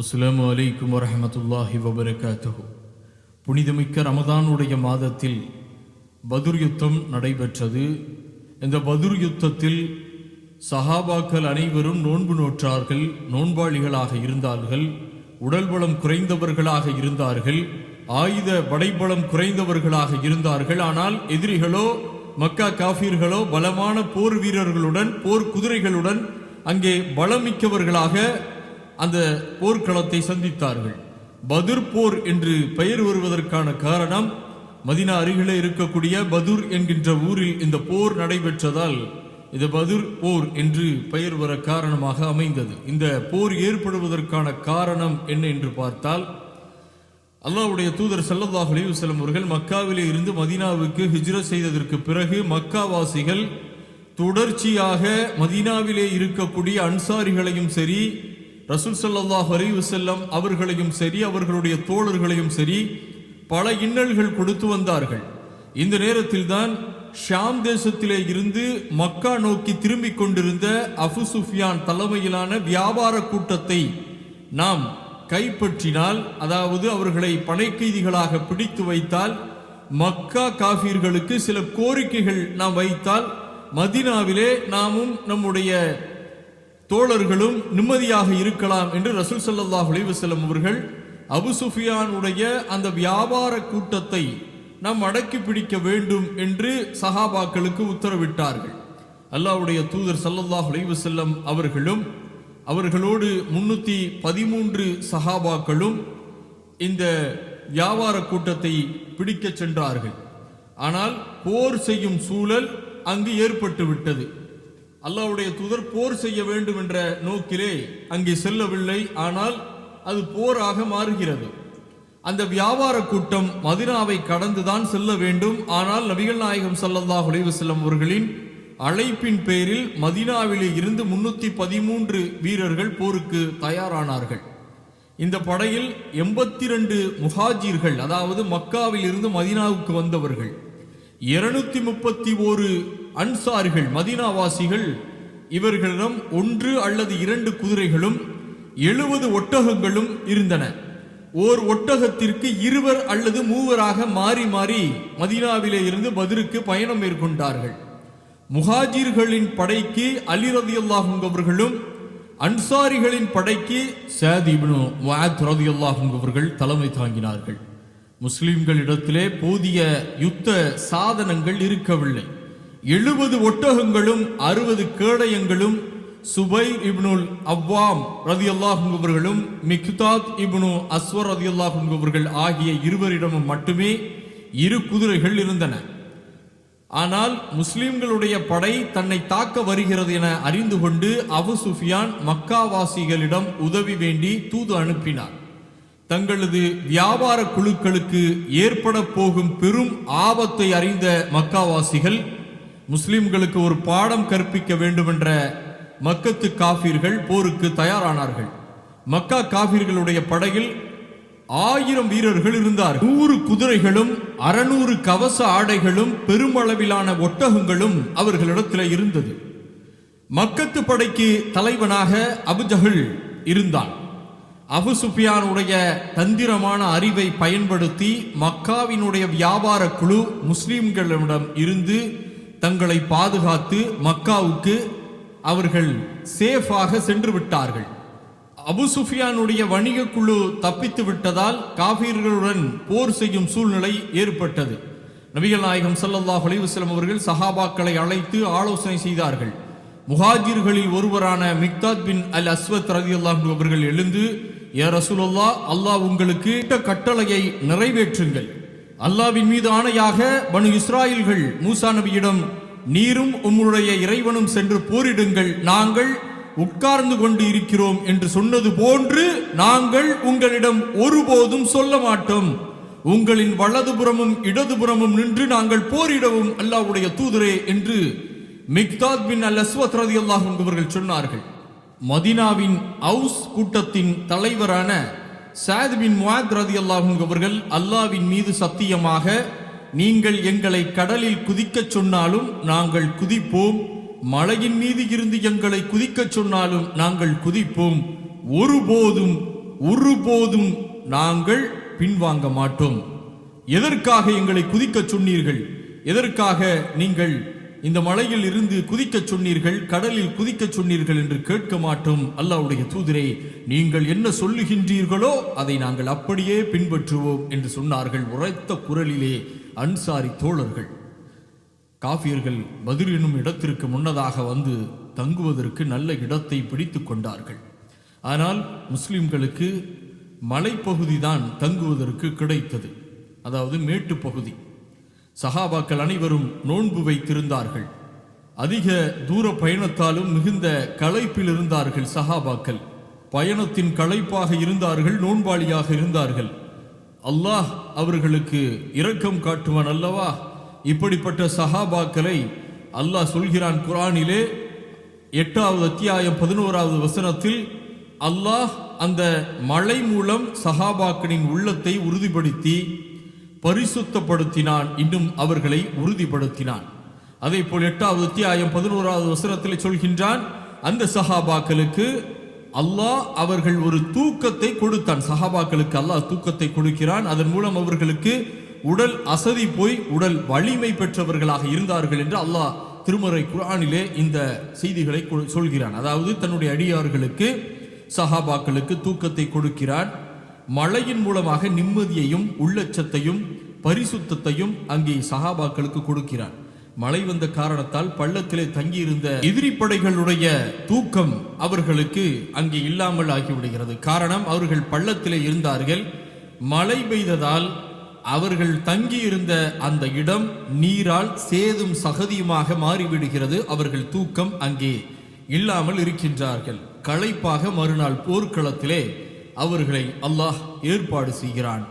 அஸ்லாம் வலைக்கும் வரமத்துல்லாஹி வபரகாத்தஹு. புனிதமிக்க ரமதானுடைய மாதத்தில் பதுர் யுத்தம் நடைபெற்றது. இந்த பதுர் யுத்தத்தில் சஹாபாக்கள் அனைவரும் நோன்பு நோற்றார்கள் நோன்பாளிகளாக இருந்தார்கள் உடல் பலம் குறைந்தவர்களாக இருந்தார்கள் ஆயுத படைபலம் குறைந்தவர்களாக இருந்தார்கள். ஆனால் எதிரிகளோ மக்கா காஃபீர்களோ பலமான போர் வீரர்களுடன் போர் குதிரைகளுடன் அங்கே பலமிக்கவர்களாக அந்த போர்க்களத்தை சந்தித்தார்கள். பதுர் போர் என்று பெயர் வருவதற்கான காரணம் மதினா அருகிலே இருக்கக்கூடிய பதுர் என்கின்ற ஊரில் இந்த போர் நடைபெற்றதால் இது பதுர் போர் என்று பெயர் வர காரணமாக அமைந்தது. இந்த போர் ஏற்படுவதற்கான காரணம் என்ன என்று பார்த்தால் அல்லாவுடைய தூதர் ஸல்லல்லாஹு அலைஹி அவர்கள் மக்காவிலே இருந்து மதினாவுக்கு ஹிஜ்ரத் செய்ததற்கு பிறகு மக்காவாசிகள் தொடர்ச்சியாக மதீனாவிலே இருக்கக்கூடிய அன்சாரிகளையும் சரி ரசூல் சல்லாஹ் அலைஹி செல்லம் அவர்களையும் சரி அவர்களுடைய தோழர்களையும் சரி பல இன்னல்கள் கொடுத்து வந்தார்கள். இந்த நேரத்தில் தான் ஷாம் தேசத்திலே இருந்து மக்கா நோக்கி திரும்பிக் கொண்டிருந்த அபு சுஃபியான் தலைமையிலான வியாபார கூட்டத்தை நாம் கைப்பற்றினால் அதாவது அவர்களை பனைக்கைதிகளாக பிடித்து வைத்தால் மக்கா காஃபீர்களுக்கு சில கோரிக்கைகள் நாம் வைத்தால் மதினாவிலே நாமும் நம்முடைய தோழர்களும் நிம்மதியாக இருக்கலாம் என்று ரசூல் சல்லாஹ் அலிவசலம் அவர்கள் அபு சுஃபியானுடைய அந்த வியாபார கூட்டத்தை நாம் அடக்கி பிடிக்க வேண்டும் என்று சஹாபாக்களுக்கு உத்தரவிட்டார்கள். அல்லாஹ்வுடைய தூதர் சல்லல்லாஹ் அலிவசல்லம் அவர்களும் அவர்களோடு முன்னூற்றி பதிமூன்று சஹாபாக்களும் இந்த வியாபார கூட்டத்தை பிடிக்கச் சென்றார்கள். ஆனால் போர் செய்யும் சூழல் அங்கு ஏற்பட்டு விட்டது அல்லாவுடைய தூதர் போர் செய்ய வேண்டும் என்ற நோக்கிலே அங்கே செல்லவில்லை. ஆனால் அது போராக மாறுகிறது. அந்த வியாபார கூட்டம் மதினாவை கடந்துதான் செல்ல வேண்டும். ஆனால் நபிகள் நாயகம் ஸல்லல்லாஹு செல்லும் அவர்களின் அழைப்பின் பேரில் மதினாவிலே இருந்து முன்னூத்தி பதிமூன்று வீரர்கள் போருக்கு தயாரானார்கள். இந்த படையில் எண்பத்தி ரெண்டு முஹாஜிர்கள் அதாவது மக்காவில் இருந்து மதினாவுக்கு வந்தவர்கள். இருநூத்தி முப்பத்தி ஓரு அன்சார்கள் மதீனாவாசிகள் இவர்களிடம் ஒன்று அல்லது இரண்டு குதிரைகளும் எழுபது ஒட்டகங்களும் இருந்தன. ஓர் ஒட்டகத்திற்கு இருவர் அல்லது மூவராக மாறி மாறி மதீனாவிலே இருந்து பதிலுக்கு பயணம் மேற்கொண்டார்கள். முஹாஜிர்களின் படைக்கு அலி ரதியுல்லாஹும் அவர்களும் அன்சாரிகளின் படைக்கு சாத் இப்னு முஆத் ரதியுல்லாஹும் அவர்கள் தலைமை தாங்கினார்கள். முஸ்லிம்களிடத்திலே போதிய யுத்த சாதனங்கள் இருக்கவில்லை. எழுபது ஒட்டகங்களும் அறுபது கேடயங்களும் சுபை இப்னுல் அவ்வாம் ரதி அவர்களும் மிக்தாத் இப்னு அஸ்வர் ரதி அவர்கள் ஆகிய இருவரிடமும் மட்டுமே இரு குதிரைகள் இருந்தன. ஆனால் முஸ்லிம்களுடைய படை தன்னை தாக்க வருகிறது என அறிந்து கொண்டு அபு சுஃபியான் மக்காவாசிகளிடம் உதவி வேண்டி தூது அனுப்பினார். தங்களது வியாபார குழுக்களுக்கு ஏற்பட போகும் பெரும் ஆபத்தை அறிந்த மக்காவாசிகள் முஸ்லிம்களுக்கு ஒரு பாடம் கற்பிக்க வேண்டுமென்ற மக்கத்து காஃபிர்கள் போருக்கு தயாரானார்கள். மக்கா காஃபிர்களுடைய படையில் ஆயிரம் வீரர்கள் இருந்தார் நூறு குதிரைகளும் அறநூறு கவச ஆடைகளும் பெருமளவிலான ஒட்டகங்களும் அவர்களிடத்தில் இருந்தது. மக்கத்து படைக்கு தலைவனாக அபுஜஹல் இருந்தான். அபு சுஃபியானுடைய தந்திரமான அறிவை பயன்படுத்தி மக்காவினுடைய வியாபார குழு முஸ்லிம்களிடம் இருந்து தங்களை பாதுகாத்து மக்காவுக்கு அவர்கள் சேஃபாக சென்று விட்டார்கள். அபு சுஃபியானுடைய வணிக குழு தப்பித்து விட்டதால் காபீர்களுடன் போர் செய்யும் சூழ்நிலை ஏற்பட்டது. நபிகள் நாயகம் சல்லல்லாஹ் அலைஹி அவர்கள் சஹாபாக்களை அழைத்து ஆலோசனை செய்தார்கள். முஹாஜிர்களில் ஒருவரான மிக்தாத் பின் அல் அஸ்வத் ரதி ரதியல்லாஹு அவர்கள் எழுந்து ஏ ரசூலுல்லா அல்லாஹ் உங்களுக்கு கட்டளையை நிறைவேற்றுங்கள். அல்லாவின் மீது ஆணையாக பனு இஸ்ராயல்கள் மூசா நபியிடம் நீரும் உம்முடைய இறைவனும் சென்று போரிடுங்கள். நாங்கள் உட்கார்ந்து கொண்டு இருக்கிறோம் என்று சொன்னது போன்று நாங்கள் உங்களிடம் ஒருபோதும் சொல்ல மாட்டோம். உங்களின் வலதுபுறமும் இடதுபுறமும் நின்று நாங்கள் போரிடவும் அல்லாஹ்வுடைய தூதரே என்று மிக்தாத் பின் அல் அஸ்வத் ரதியல்லாஹு அவர்கள் சொன்னார்கள். மதினாவின் அவுஸ் கூட்டத்தின் தலைவரான சாத் பின் ரதி ரதியல்லாஹு அவர்கள் அல்லாவின் மீது சத்தியமாக நீங்கள் எங்களை கடலில் குதிக்கச் சொன்னாலும் நாங்கள் குதிப்போம். மலையின் மீது இருந்து எங்களை குதிக்கச் சொன்னாலும் நாங்கள் குதிப்போம். ஒருபோதும் ஒருபோதும் நாங்கள் பின்வாங்க மாட்டோம். எதற்காக எங்களை குதிக்கச் சொன்னீர்கள்? எதற்காக நீங்கள் இந்த மலையில் இருந்து குதிக்கச் சொன்னீர்கள் கடலில் குதிக்கச் சொன்னீர்கள் என்று கேட்க மாட்டோம் அல்லாவுடைய தூதரே. நீங்கள் என்ன சொல்லுகின்றீர்களோ அதை நாங்கள் அப்படியே பின்பற்றுவோம் என்று சொன்னார்கள் உரைத்த குரலிலே அன்சாரி தோழர்கள். காஃபியர்கள் பதில் என்னும் இடத்திற்கு முன்னதாக வந்து தங்குவதற்கு நல்ல இடத்தை பிடித்து கொண்டார்கள். ஆனால் முஸ்லிம்களுக்கு மலைப்பகுதி தான் தங்குவதற்கு கிடைத்தது. அதாவது மேட்டுப் பகுதி. சஹாபாக்கள் அனைவரும் நோன்பு வைத்திருந்தார்கள். அதிக தூர பயணத்தாலும் மிகுந்த களைப்பில் இருந்தார்கள் சஹாபாக்கள். பயணத்தின் களைப்பாக இருந்தார்கள் நோன்பாளியாக இருந்தார்கள். அல்லாஹ் அவர்களுக்கு இரக்கம் காட்டுவான் அல்லவா? இப்படிப்பட்ட சஹாபாக்களை அல்லாஹ் சொல்கிறான் குரானிலே எட்டாவது அத்தியாயம் பதினோராவது வசனத்தில் அல்லாஹ் அந்த மழை மூலம் சஹாபாக்களின் உள்ளத்தை உறுதிப்படுத்தி பரிசுத்தப்படுத்தினான். இன்னும் அவர்களை உறுதிப்படுத்தினான். அதே போல் எட்டாவது அத்தியாயம் பதினோராவது வசனத்தில் சொல்கின்றான் அந்த சஹாபாக்களுக்கு அல்லாஹ் அவர்கள் ஒரு தூக்கத்தை கொடுத்தான். சஹாபாக்களுக்கு அல்லாஹ் தூக்கத்தை கொடுக்கிறான். அதன் மூலம் அவர்களுக்கு உடல் அசதி போய் உடல் வலிமை பெற்றவர்களாக இருந்தார்கள் என்று அல்லாஹ் திருமறை குரானிலே இந்த செய்திகளை சொல்கிறான். அதாவது தன்னுடைய அடியார்களுக்கு சஹாபாக்களுக்கு தூக்கத்தை கொடுக்கிறான். மழையின் மூலமாக நிம்மதியையும் உள்ளச்சத்தையும் பரிசுத்தத்தையும் அங்கே சஹாபாக்களுக்கு கொடுக்கிறான் மழை வந்த காரணத்தால் பள்ளத்திலே தங்கியிருந்த எதிரி படைகளுடைய தூக்கம் அவர்களுக்கு அங்கே இல்லாமல் ஆகிவிடுகிறது. காரணம் அவர்கள் பள்ளத்திலே இருந்தார்கள். மழை பெய்ததால் அவர்கள் தங்கியிருந்த அந்த இடம் நீரால் சேதும் சகதியுமாக மாறிவிடுகிறது. அவர்கள் தூக்கம் அங்கே இல்லாமல் இருக்கின்றார்கள். களைப்பாக மறுநாள் போர்க்களத்திலே அவர்களை அல்லாஹ் ஏற்பாடு செய்கிறான்.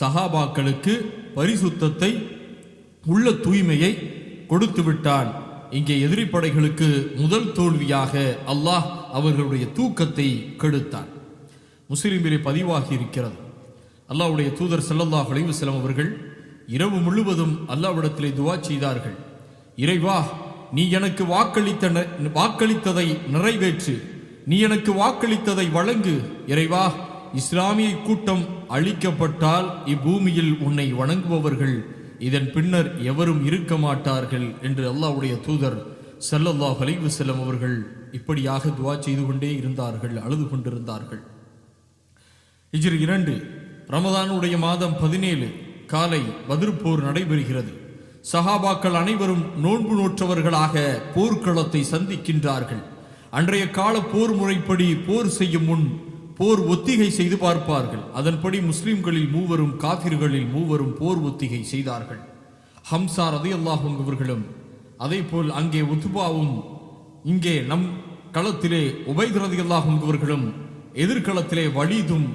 சஹாபாக்களுக்கு பரிசுத்தத்தை உள்ள தூய்மையை கொடுத்து விட்டான். இங்கே எதிரிப்படைகளுக்கு முதல் தோல்வியாக அல்லாஹ் அவர்களுடைய தூக்கத்தை கெடுத்தான். முஸ்லிமிலே பதிவாகி இருக்கிறது. அல்லாஹ்வுடைய தூதர் செல்லல்லா அலைஹி அவர்கள் இரவு முழுவதும் அல்லாவிடத்திலே துவா செய்தார்கள். இறைவா நீ எனக்கு வாக்களித்த ந- வாக்களித்ததை நிறைவேற்று. நீ எனக்கு வாக்களித்ததை வழங்கு. இறைவா இஸ்லாமிய கூட்டம் அழிக்கப்பட்டால் இப்பூமியில் உன்னை வணங்குபவர்கள் இதன் பின்னர் எவரும் இருக்க மாட்டார்கள் என்று அல்லாவுடைய தூதர் ஸல்லல்லாஹு அலைஹி வஸல்லம் அவர்கள் இப்படியாக துவா செய்து கொண்டே இருந்தார்கள் அழுது கொண்டிருந்தார்கள். இஜிர் இரண்டு ரமதானுடைய மாதம் பதினேழு காலை பதிர்போர் நடைபெறுகிறது. சஹாபாக்கள் அனைவரும் நோன்பு நோற்றவர்களாக போர்க்களத்தை சந்திக்கின்றார்கள். அன்றைய கால போர் முறைப்படி போர் செய்யும் முன் போர் ஒத்திகை செய்து பார்ப்பார்கள். அதன்படி முஸ்லிம்களில் மூவரும் காபிர்களில் மூவரும் போர் ஒத்திகை செய்தார்கள். ஹம்சா ரதி அல்லாஹும் அதே போல் அங்கே உத்துபாவும் இங்கே நம் களத்திலே உபைத் ரதி அல்லாஹும் எதிர்களத்திலே வலிதும்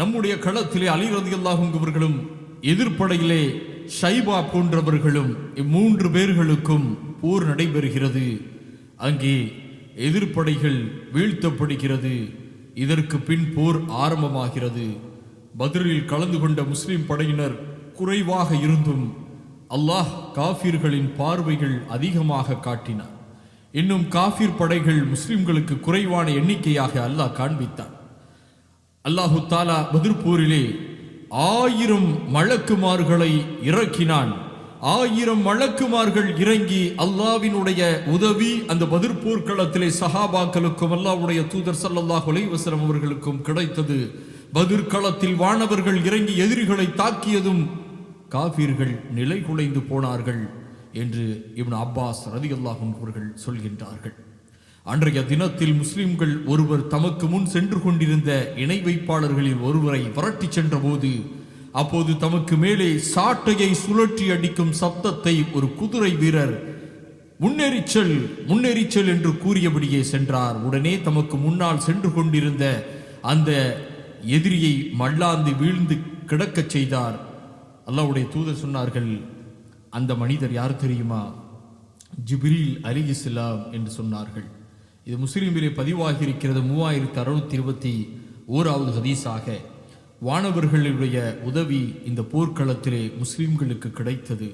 நம்முடைய களத்திலே அலி ரதி அல்லாஹும் எதிர்ப்படையிலே ஷைபா போன்றவர்களும் இம்மூன்று பேர்களுக்கும் போர் நடைபெறுகிறது. அங்கே எதிர்ப்படைகள் வீழ்த்தப்படுகிறது. இதற்கு பின் போர் ஆரம்பமாகிறது. பதிரில் கலந்து கொண்ட முஸ்லிம் படையினர் குறைவாக இருந்தும் அல்லாஹ் காஃபிர்களின் பார்வைகள் அதிகமாக காட்டினார் இன்னும் காஃபிர் படைகள் முஸ்லிம்களுக்கு குறைவான எண்ணிக்கையாக அல்லாஹ் காண்பித்தான். அல்லாஹு தாலா பதிர்பூரிலே ஆயிரம் மழக்குமார்களை இறக்கினான். ஆயிரம் வழக்குமார்கள் இறங்கி அல்லாவினுடைய உதவி அந்த பதிர் போர்க்களத்திலே சஹாபாக்களுக்கும் அல்லாவுடைய தூதர் ஸல்லல்லாஹு ஒலைவசரம் அவர்களுக்கும் கிடைத்தது. பதிர் களத்தில் வானவர்கள் இறங்கி எதிரிகளை தாக்கியதும் காபீர்கள் நிலை குலைந்து போனார்கள் என்று இவன் அப்பாஸ் ரதி அல்லாஹும் அவர்கள் சொல்கின்றார்கள். அன்றைய தினத்தில் முஸ்லிம்கள் ஒருவர் தமக்கு முன் சென்று கொண்டிருந்த இணை வைப்பாளர்களில் ஒருவரை விரட்டி சென்றபோது அப்போது தமக்கு மேலே சாட்டையை சுழற்றி அடிக்கும் சப்தத்தை ஒரு குதிரை வீரர் முன்னெரிச்சல் முன்னெரிச்சல் என்று கூறியபடியே சென்றார். உடனே தமக்கு முன்னால் சென்று கொண்டிருந்த அந்த எதிரியை மல்லாந்து வீழ்ந்து கிடக்கச் செய்தார். அல்லாவுடைய தூதர் சொன்னார்கள் அந்த மனிதர் யார் தெரியுமா? ஜிப்ரீல் அலிஹிஸ்லாம் என்று சொன்னார்கள். இது முஸ்லீமிலே பதிவாகி இருக்கிறது மூவாயிரத்தி அறுநூத்தி இருபத்தி ஓராவது ஹதீஸாக. வானவர்களுடைய உதவி இந்த போர்க்களத்திலே முஸ்லிம்களுக்கு கிடைத்தது.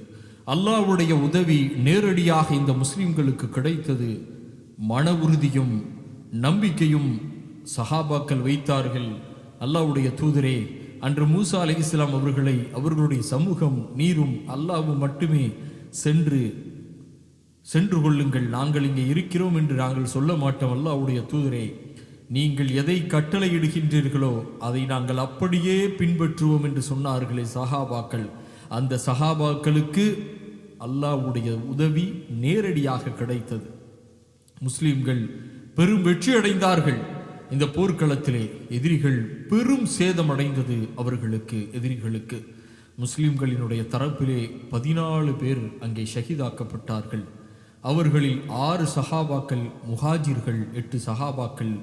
அல்லாவுடைய உதவி நேரடியாக இந்த முஸ்லிம்களுக்கு கிடைத்தது. மன உறுதியும் நம்பிக்கையும் சஹாபாக்கள் வைத்தார்கள். அல்லாவுடைய தூதரே அன்று மூசா அலைஹிஸ்ஸலாம் அவர்களை அவர்களுடைய சமூகம் நீரும் அல்லாவும் மட்டுமே சென்று சென்று கொள்ளுங்கள். நாங்கள் இங்கே இருக்கிறோம் என்று நாங்கள் சொல்ல மாட்டோம். அல்லாவுடைய தூதரே நீங்கள் எதை கட்டளையிடுகின்றீர்களோ அதை நாங்கள் அப்படியே பின்பற்றுவோம் என்று சொன்னார்களே சஹாபாக்கள். அந்த சஹாபாக்களுக்கு அல்லாஹ்வுடைய உதவி நேரடியாக கிடைத்தது. முஸ்லிம்கள் பெரும் வெற்றி அடைந்தார்கள். இந்த போர்க்களத்திலே எதிரிகள் பெரும் சேதம் அடைந்தது அவர்களுக்கு எதிரிகளுக்கு. முஸ்லிம்களினுடைய தரப்பிலே பதினாலு பேர் அங்கே ஷஹீதாக்கப்பட்டார்கள். அவர்களில் ஆறு சஹாபாக்கள் முஹாஜிர்கள் எட்டு சஹாபாக்கள்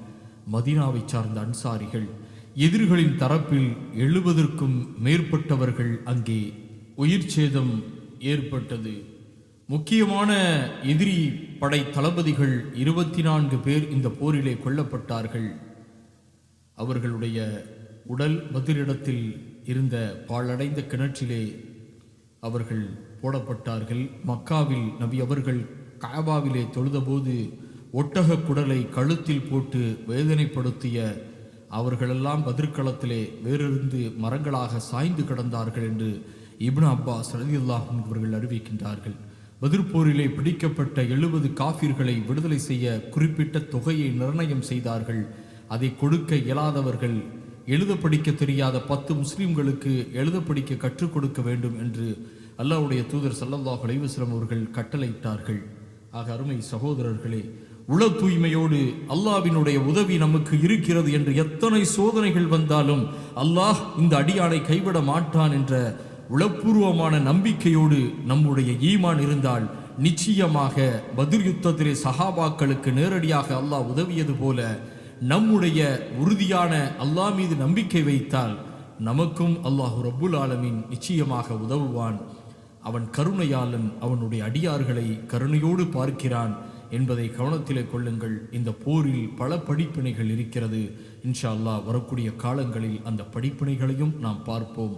மதினாவை சார்ந்த அன்சாரிகள் எதிரிகளின் தரப்பில் எழுபதற்கும் மேற்பட்டவர்கள் அங்கே உயிர் சேதம் ஏற்பட்டது. முக்கியமான எதிரி படை தளபதிகள் இருபத்தி நான்கு பேர் இந்த போரிலே கொல்லப்பட்டார்கள். அவர்களுடைய உடல் மதுரிடத்தில் இருந்த பாழடைந்த கிணற்றிலே அவர்கள் போடப்பட்டார்கள். மக்காவில் நபி அவர்கள் காபாவிலே தொழுதபோது ஒட்டக குடலை கழுத்தில் போட்டு வேதனைப்படுத்திய அவர்களெல்லாம் பதிர்களத்திலே வேறிருந்து மரங்களாக சாய்ந்து கிடந்தார்கள் என்று இப்னு அப்பாஸ் ரலியல்லாஹு இவர்கள் அவர்கள் அறிவிக்கின்றார்கள். பதிர்போரிலே பிடிக்கப்பட்ட எழுபது காஃபிர்களை விடுதலை செய்ய குறிப்பிட்ட தொகையை நிர்ணயம் செய்தார்கள். அதை கொடுக்க இயலாதவர்கள் எழுத படிக்க தெரியாத பத்து முஸ்லீம்களுக்கு எழுத படிக்க கற்றுக் கொடுக்க வேண்டும் என்று அல்லாவுடைய தூதர் சல்லல்லாஹ் அலைஹி அவர்கள் கட்டளையிட்டார்கள். ஆக அருமை சகோதரர்களே உள தூய்மையோடு அல்லாவினுடைய உதவி நமக்கு இருக்கிறது என்று எத்தனை சோதனைகள் வந்தாலும் அல்லாஹ் இந்த அடியானை கைவிட மாட்டான் என்ற உளப்பூர்வமான நம்பிக்கையோடு நம்முடைய ஈமான் இருந்தால் நிச்சயமாக பதில் யுத்தத்திலே சஹாபாக்களுக்கு நேரடியாக அல்லாஹ் உதவியது போல நம்முடைய உறுதியான அல்லாஹ் மீது நம்பிக்கை வைத்தால் நமக்கும் அல்லாஹ் ரப்புல் ஆலமின் நிச்சயமாக உதவுவான். அவன் கருணையாளன் அவனுடைய அடியார்களை கருணையோடு பார்க்கிறான். என்பதை கவனத்திலே கொள்ளுங்கள். இந்த போரில் பல படிப்பினைகள் இருக்கிறது. இன்ஷா அல்லாஹ் வரக்கூடிய காலங்களில் அந்த படிப்பினைகளையும் நாம் பார்ப்போம்.